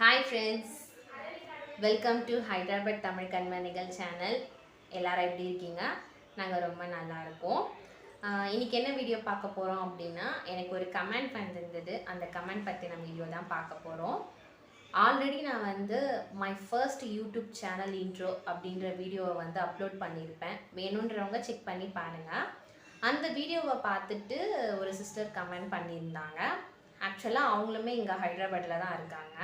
Hi friends welcome to Hyderabad Tamil Kanmanigal channel எல்லாரும் எப்படி இருக்கீங்க? நாங்கள் ரொம்ப நல்லா இருக்கோம். இன்றைக்கி என்ன வீடியோ பார்க்க போகிறோம் அப்படின்னா எனக்கு ஒரு கமெண்ட் வந்திருந்தது. அந்த கமெண்ட் பற்றின வீடியோ தான் பார்க்க போகிறோம் ஆல்ரெடி நான் வந்து my first YouTube channel intro அப்படின்ற வீடியோவை வந்து அப்லோட் பண்ணியிருப்பேன். வேணுன்றவங்க செக் பண்ணி பாருங்கள் அந்த வீடியோவை பார்த்துட்டு ஒரு சிஸ்டர் கமெண்ட் பண்ணியிருந்தாங்க. ஆக்சுவலாக அவங்களுமே இங்கே ஹைதராபாத்தில் தான் இருக்காங்க.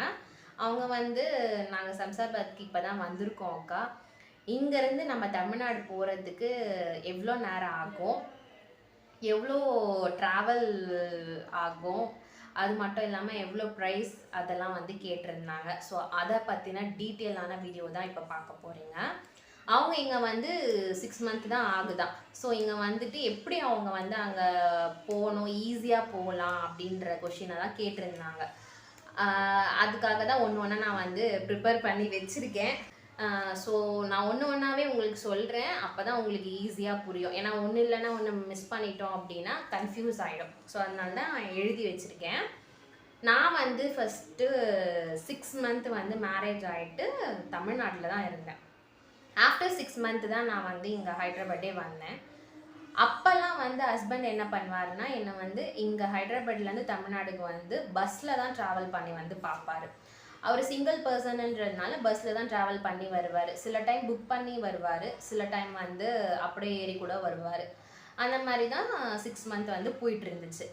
அவங்க வந்து நாங்கள் சம்சாபாத்க்கு இப்போ தான் வந்திருக்கோம் அக்கா. இங்கேருந்து நம்ம தமிழ்நாடு போகிறதுக்கு எவ்வளோ நேரம் ஆகும்? எவ்வளோ ட்ராவல் ஆகும்? அது மட்டும் இல்லாமல் எவ்வளோ ப்ரைஸ் அதெல்லாம் வந்து கேட்டிருந்தாங்க. ஸோ அதை பற்றின டீட்டெயிலான வீடியோ தான் இப்போ பார்க்க போகிறீங்க அவங்க இங்கே வந்து சிக்ஸ் மந்த் தான் ஆகுதான். ஸோ இங்கே வந்துட்டு எப்படி அவங்க வந்து அங்கே போகணும்? ஈஸியாக போகலாம் அப்படின்ற கொஷினை தான் கேட்டிருந்தாங்க. அதுக்காக தான் ஒன்று ஒன்றா நான் வந்து ப்ரிப்பேர் பண்ணி வச்சுருக்கேன். ஸோ நான் ஒன்று ஒன்றாவே உங்களுக்கு சொல்கிறேன் அப்போ தான் உங்களுக்கு ஈஸியாக புரியும். ஏன்னா ஒன்று இல்லைன்னா ஒன்று மிஸ் பண்ணிட்டோம் அப்படின்னா கன்ஃபியூஸ் ஆகிடும் ஸோ அதனால தான் எழுதி வச்சுருக்கேன். நான் வந்து ஃபஸ்ட்டு சிக்ஸ் மந்த் வந்து மேரேஜ் ஆகிட்டு தமிழ்நாட்டில் தான் இருந்தேன். ஆஃப்டர் சிக்ஸ் மந்த் தான் நான் வந்து இங்கே ஹைதராபாத்தே வந்தேன். அப்போல்லாம் வந்து ஹஸ்பண்ட் என்ன பண்ணுவாருன்னா என்னை வந்து இங்கே ஹைதராபாத்லேருந்து தமிழ்நாடுக்கு வந்து பஸ்ஸில் தான் ட்ராவல் பண்ணி வந்து பார்ப்பாரு. அவர் சிங்கிள் பர்சனுன்றதுனால பஸ்ஸில் தான் ட்ராவல் பண்ணி வருவார். சில டைம் புக் பண்ணி வருவார். சில டைம் வந்து அப்படியே ஏறி கூட வருவார். அந்த மாதிரி தான் சிக்ஸ் மந்த் வந்து போயிட்டு இருந்துச்சு.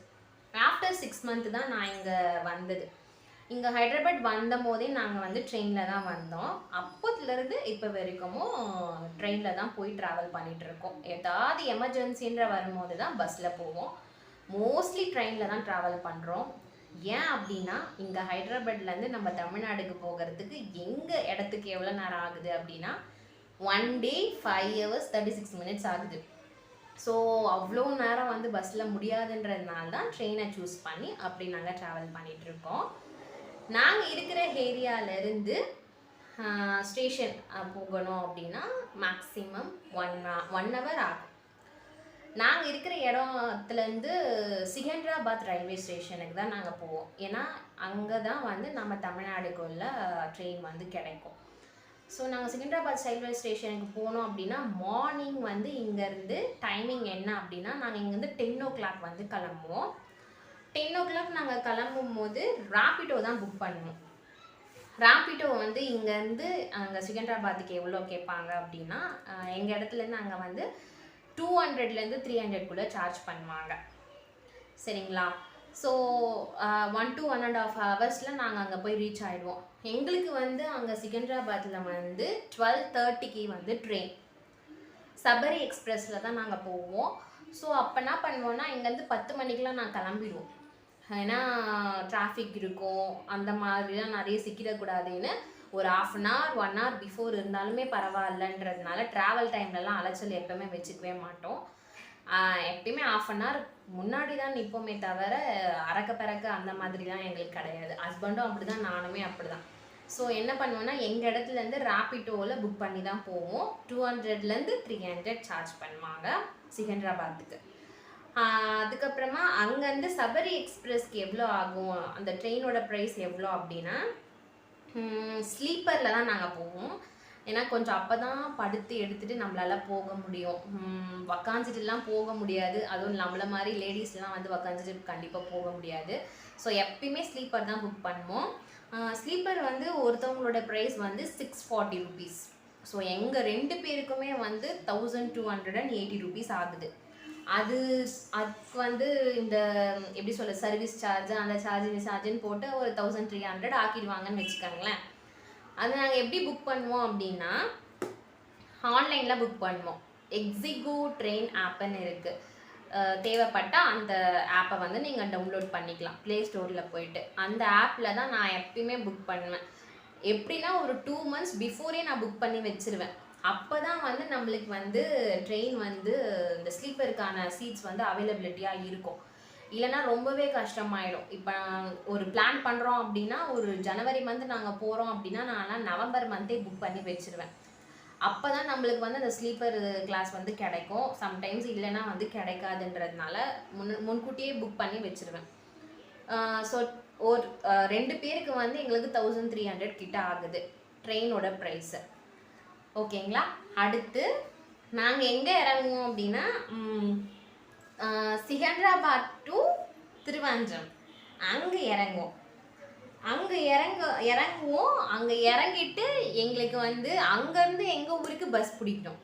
ஆஃப்டர் சிக்ஸ் மந்த் தான் நான் இங்கே வந்தது. இங்கே ஹைதராபாத் வந்த போதே நாங்கள் வந்து ட்ரெயினில் தான் வந்தோம். அப்போத்துலேருந்து இப்போ வரைக்கும் ட்ரெயினில் தான் போய் ட்ராவல் பண்ணிகிட்ருக்கோம் ஏதாவது எமர்ஜென்சின்ற வரும்போது தான் பஸ்ஸில் போவோம். மோஸ்ட்லி ட்ரெயினில் தான் ட்ராவல் பண்ணுறோம் ஏன் அப்படின்னா இங்கே ஹைதராபாத்லேருந்து நம்ம தமிழ்நாடுக்கு போகிறதுக்கு எங்கள் இடத்துக்கு எவ்வளோ நேரம் ஆகுது அப்படின்னா one day five hours thirty six minutes ஆகுது. ஸோ அவ்வளோ நேரம் வந்து பஸ்ஸில் முடியாதுன்றதுனால தான் ட்ரெயினை சூஸ் பண்ணி அப்படி நாங்கள் ட்ராவல் பண்ணிகிட்ருக்கோம் இருக்கோம். நாங்கள் இருக்கிற ஏரியாவிலேருந்து ஸ்டேஷன் போகணும் அப்படின்னா மேக்ஸிமம் ஒன் ஒன் ஹவர் ஆகும். நாங்கள் இருக்கிற இடத்துலேருந்து சிகந்திராபாத் ரயில்வே ஸ்டேஷனுக்கு தான் நாங்கள் போவோம். ஏன்னா அங்கே தான் வந்து நம்ம தமிழ்நாடுக்குள்ள ட்ரெயின் வந்து கிடைக்கும். ஸோ நாங்கள் சிகண்டராபாத் ரயில்வே ஸ்டேஷனுக்கு போனோம் அப்படின்னா மார்னிங் வந்து இங்கேருந்து டைமிங் என்ன அப்படின்னா நாங்கள் இங்கேருந்து டென் ஓ கிளாக் வந்து கிளம்புவோம். டென் ஓ கிளாக் நாங்கள் கிளம்பும் போது ராபிடோ தான் புக் பண்ணுவோம் ராபிடோ வந்து இங்கேருந்து அங்கே சிகண்டராபாத்துக்கு எவ்வளோ கேட்பாங்க அப்படின்னா எங்கள் இடத்துலேருந்து அங்கே வந்து டூ ஹண்ட்ரட்லேருந்து த்ரீ ஹண்ட்ரட் சார்ஜ் பண்ணுவாங்க. சரிங்களா? So one to one and half ஹவர்ஸில் நாங்கள் அங்கே போய் ரீச் ஆகிடுவோம் எங்களுக்கு வந்து அங்கே சிகண்டராபாத்தில் வந்து டுவெல் தேர்ட்டிக்கு வந்து ட்ரெயின் சபரி எக்ஸ்பிரஸில் தான் நாங்கள் போவோம். ஸோ அப்போ என்ன பண்ணுவோன்னா இங்கேருந்து பத்து மணிக்கெலாம் நான் கிளம்பிடுவோம். ஏன்னா டிராஃபிக் இருக்கும் அந்த மாதிரிலாம் நிறைய சிக்கிடக்கூடாதுன்னு ஒரு half an hour one hour before இருந்தாலுமே பரவாயில்லன்றதுனால ட்ராவல் டைம்லலாம் அலைச்சல் எப்பவுமே வச்சுக்கவே மாட்டோம். எப்பயுமே ஆஃப் அன் ஹவர் முன்னாடி தான் நிற்போமே தவிர அறக்க பறக்க அந்த மாதிரிலாம் எங்களுக்கு கிடையாது. ஹஸ்பண்டும் அப்படி தான் நானுமே அப்படி தான் ஸோ என்ன பண்ணுவோன்னா எங்கள் இடத்துலேருந்து ராபிட்டோவில் புக் பண்ணி தான் போவோம். டூ ஹண்ட்ரட்லேருந்து த்ரீ ஹண்ட்ரட் சார்ஜ் பண்ணுவாங்க சிகண்டராபாத்துக்கு அதுக்கப்புறமா அங்கேருந்து சபரி எக்ஸ்பிரஸ்க்கு எவ்வளோ ஆகும்? அந்த ட்ரெயினோட ப்ரைஸ் எவ்வளோ அப்படின்னா ஸ்லீப்பரில் தான் நாங்கள் போவோம். ஏன்னா கொஞ்சம் அப்போ தான் படுத்து எடுத்துகிட்டு நம்மளால் போக முடியும். உக்காஞ்சிட்டுலாம் உக்காந்துட்டுலாம் போக முடியாது. அதுவும் நம்மள மாதிரி லேடிஸ்லாம் வந்து உக்காந்துட்டு கண்டிப்பாக போக முடியாது. ஸோ எப்பயுமே ஸ்லீப்பர் தான் புக் பண்ணுவோம். ஸ்லீப்பர் வந்து ஒருத்தவங்களோட ப்ரைஸ் வந்து சிக்ஸ் ஃபார்ட்டி ருபீஸ் ஸோ எங்கள் ரெண்டு பேருக்குமே வந்து thousand two hundred and eighty rupees ஆகுது. அது அதுக்கு வந்து இந்த எப்படி சொல்ல சர்வீஸ் சார்ஜ் அந்த சார்ஜ் இந்த சார்ஜுன்னு போட்டு ஒரு தௌசண்ட் த்ரீ ஹண்ட்ரட் ஆக்கிடுவாங்கன்னு வச்சுக்கோங்களேன். அது நாங்கள் எப்படி புக் பண்ணுவோம் அப்படின்னா ஆன்லைனில் புக் பண்ணுவோம். எக்ஸிகோ ட்ரெயின் ஆப்புன்னு இருக்குது தேவைப்பட்டால் அந்த ஆப்பை வந்து நீங்கள் டவுன்லோட் பண்ணிக்கலாம். ப்ளே ஸ்டோரில் போயிட்டு. அந்த ஆப்பில் தான் நான் எப்பயுமே புக் பண்ணுவேன். எப்படின்னா ஒரு டூ மந்த்ஸ் பிஃபோரே நான் புக் பண்ணி வச்சுருவேன். அப்போ தான் வந்து நம்மளுக்கு வந்து ட்ரெயின் வந்து இந்த ஸ்லீப்பருக்கான சீட்ஸ் வந்து அவைலபிலிட்டியாக இருக்கும். இல்லைன்னா ரொம்பவே கஷ்டமாயிடும். இப்போ ஒரு பிளான் பண்ணுறோம் அப்படின்னா ஒரு ஜனவரி மந்த் நாங்கள் போகிறோம் அப்படின்னா நான்லாம் நவம்பர் மந்தே புக் பண்ணி வச்சிருவேன். அப்போ தான் நம்மளுக்கு வந்து அந்த ஸ்லீப்பர் கிளாஸ் வந்து கிடைக்கும். சம்டைம்ஸ் இல்லைன்னா வந்து கிடைக்காதுன்றதுனால முன் முன்கூட்டியே புக் பண்ணி வச்சுருவேன். ஸோ ஒரு ரெண்டு பேருக்கு வந்து எங்களுக்கு தௌசண்ட் த்ரீ ஹண்ட்ரட் கிட்ட ஆகுது. ட்ரெயினோட ப்ரைஸு ஓகேங்களா? அடுத்து நாங்கள் எங்கே இறங்குவோம் அப்படின்னா சிகந்திராபாத் டு திருவாஞ்சம் அங்கே இறங்குவோம். அங்கே இறங்க இறங்குவோம். அங்கே இறங்கிட்டு எங்களுக்கு வந்து அங்கேருந்து எங்கள் ஊருக்கு பஸ் பிடிக்கணும்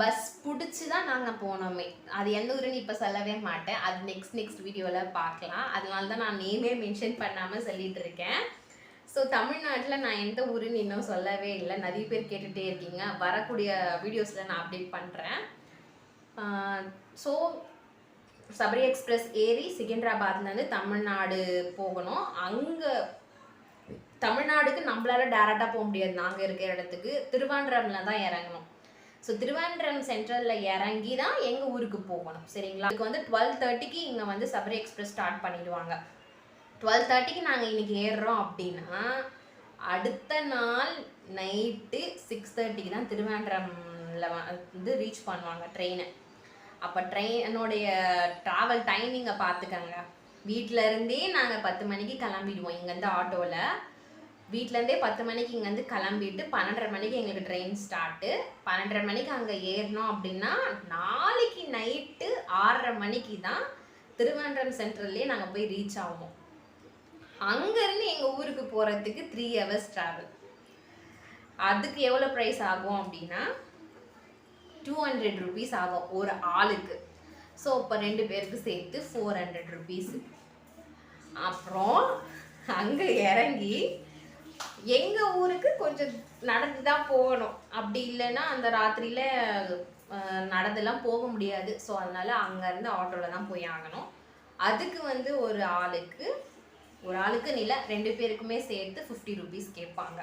பஸ் பிடிச்சி தான் நாங்கள் போனோமே. அது எந்த ஊருன்னு இப்போ சொல்லவே மாட்டேன். அது நெக்ஸ்ட் நெக்ஸ்ட் வீடியோவில் பார்க்கலாம். அதனால தான் நான் நேமே மென்ஷன் பண்ணாமல் சொல்லிகிட்டு இருக்கேன். ஸோ தமிழ்நாட்டில் நான் எந்த ஊருன்னு இன்னும் சொல்லவே இல்லை. நிறைய பேர் கேட்டுகிட்டே இருக்கீங்க. வரக்கூடிய வீடியோஸில் நான் அப்டேட் பண்ணுறேன் ஸோ சபரி எக்ஸ்பிரஸ் ஏறி சிகந்தராபாத்லேருந்து தமிழ்நாடு போகணும். அங்கே தமிழ்நாடுக்கு நம்மளால டேரெக்டாக போக முடியாது. நாங்கள் இருக்கிற இடத்துக்கு. திருவாண்டரம்ல தான் இறங்கணும். ஸோ திருவாண்டரம் சென்ட்ரலில் இறங்கி தான் எங்கள் ஊருக்கு போகணும். சரிங்களா? இதுக்கு வந்து டுவெல் தேர்ட்டிக்கு இங்கே வந்து சபரி எக்ஸ்பிரஸ் ஸ்டார்ட் பண்ணிடுவாங்க. டுவெல் தேர்ட்டிக்கு நாங்கள் இன்றைக்கி ஏறுறோம் அப்படின்னா அடுத்த நாள் நைட்டு சிக்ஸ் தேர்ட்டிக்கு தான் திருவேண்டரமில் வந்து ரீச் பண்ணுவாங்க ட்ரெயினை அப்போ ட்ரெயினுடைய ட்ராவல் டைமிங்கை பார்த்துக்கங்க. வீட்டிலருந்தே நாங்கள் பத்து மணிக்கு கிளம்பிடுவோம் இங்கேருந்து ஆட்டோவில் வீட்டிலேருந்தே பத்து மணிக்கு இங்கேருந்து கிளம்பிட்டு பன்னெண்டரை மணிக்கு எங்களுக்கு ட்ரெயின் ஸ்டார்ட்டு பன்னெண்டரை மணிக்கு அங்கே ஏறினோம் அப்படின்னா நாளைக்கு நைட்டு ஆறரை மணிக்கு தான் திருவேண்டரம் சென்ட்ரல்லே நாங்கள் போய் ரீச் ஆவோம். அங்கேருந்து எங்கள் ஊருக்கு போகிறதுக்கு த்ரீ ஹவர்ஸ் ட்ராவல் அதுக்கு எவ்வளோ ப்ரைஸ் ஆகும் அப்படின்னா டூ ஹண்ட்ரட் ருபீஸ் ஆகும் ஒரு ஆளுக்கு. ஸோ இப்போ ரெண்டு பேருக்கு சேர்த்து ஃபோர் ஹண்ட்ரட் ருபீஸ் அப்புறம் அங்கே இறங்கி எங்கள் ஊருக்கு கொஞ்சம் நடந்து தான் போகணும். அப்படி இல்லைன்னா அந்த ராத்திரியில் நடந்துலாம் போக முடியாது. ஸோ அதனால் அங்கேருந்து ஆட்டோவில் தான் போய் ஆகணும். அதுக்கு வந்து ஒரு ஆளுக்கு ஒரு ஆளுக்குன்னு இல்லை ரெண்டு பேருக்குமே சேர்த்து ஃபிஃப்டி ருபீஸ் கேட்பாங்க.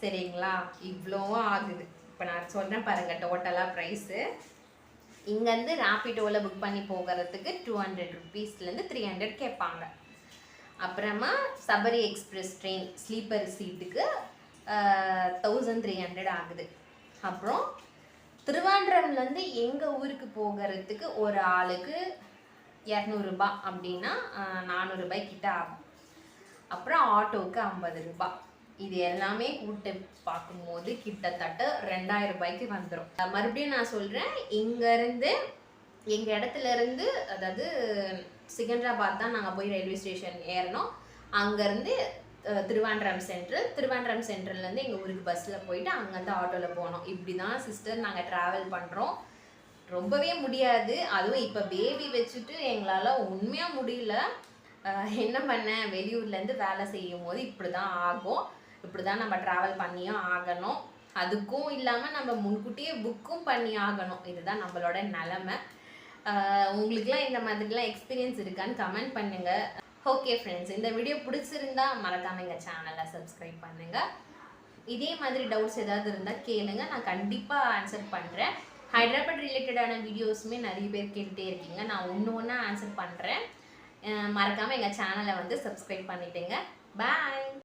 சரிங்களா? இவ்வளோவும் ஆகுது. இப்போ நான் சொல்கிறேன் பாருங்கள் டோட்டலாக ப்ரைஸு இங்கேருந்து ராப்பிடோவில் புக் பண்ணி போகிறதுக்கு டூ ஹண்ட்ரட் ருபீஸ்லேருந்து த்ரீ ஹண்ட்ரட் கேட்பாங்க. அப்புறமா சபரி எக்ஸ்பிரஸ் ட்ரெயின் ஸ்லீப்பர் சீட்டுக்கு தௌசண்ட் த்ரீ ஹண்ட்ரட் ஆகுது. அப்புறம் திருவாண்டரம்லேருந்து எங்கள் ஊருக்கு போகிறதுக்கு ஒரு ஆளுக்கு இரநூறுபா அப்படின்னா நானூறுபாய் கிட்ட ஆகும். அப்புறம் ஆட்டோவுக்கு ஐம்பது ரூபாய் இது எல்லாமே கூட்டு பார்க்கும்போது கிட்டத்தட்ட ரெண்டாயிரம் ரூபாய்க்கு வந்துடும் மறுபடியும் நான் சொல்கிறேன் இங்கேருந்து எங்கள் இடத்துல இருந்து அதாவது சிகந்தராபாத் தான் நாங்கள் போய் ரயில்வே ஸ்டேஷன் ஏறினோம் அங்கேருந்து திருவாண்டரம் சென்ட்ரல் திருவாண்டரம் சென்ட்ரல்லேருந்து எங்கள் ஊருக்கு பஸ்ஸில் போயிட்டு அங்கேருந்து ஆட்டோவில் போனோம் இப்படி தான் சிஸ்டர் நாங்கள் ட்ராவல் பண்ணுறோம் ரொம்பவே முடியாது. அதுவும் இப்போ பேபி வச்சுட்டு எங்களால் உண்மையாக முடியல. என்ன பண்ணேன் வெளியூர்லேருந்து வேலை செய்யும் போது இப்படி தான் ஆகும். இப்படி தான் நம்ம ட்ராவல் பண்ணியும் ஆகணும். அதுக்கும் இல்லாமல் நம்ம முன்கூட்டியே புக்கும் பண்ணி ஆகணும். இதுதான் நம்மளோட நிலமை. உங்களுக்குலாம் இந்த மாதிரிலாம் எக்ஸ்பீரியன்ஸ் இருக்கான்னு கமெண்ட் பண்ணுங்கள் ஓகே ஃப்ரெண்ட்ஸ் இந்த வீடியோ பிடிச்சிருந்தா மறக்காம எங்கள் சேனலை சப்ஸ்கிரைப் பண்ணுங்கள் இதே மாதிரி டவுட்ஸ் ஏதாவது இருந்தால் கேளுங்க. நான் கண்டிப்பாக ஆன்சர் பண்ணுறேன் ஹைதராபாத் ரிலேட்டடான வீடியோஸுமே நிறைய பேர் கேட்டுகிட்டே இருக்கீங்க. நான் ஒன்று ஒன்றா ஆன்சர் பண்ணுறேன் மறக்காமல் எங்கள் சேனலை வந்து சப்ஸ்கிரைப் பண்ணிவிட்டுங்க பாய்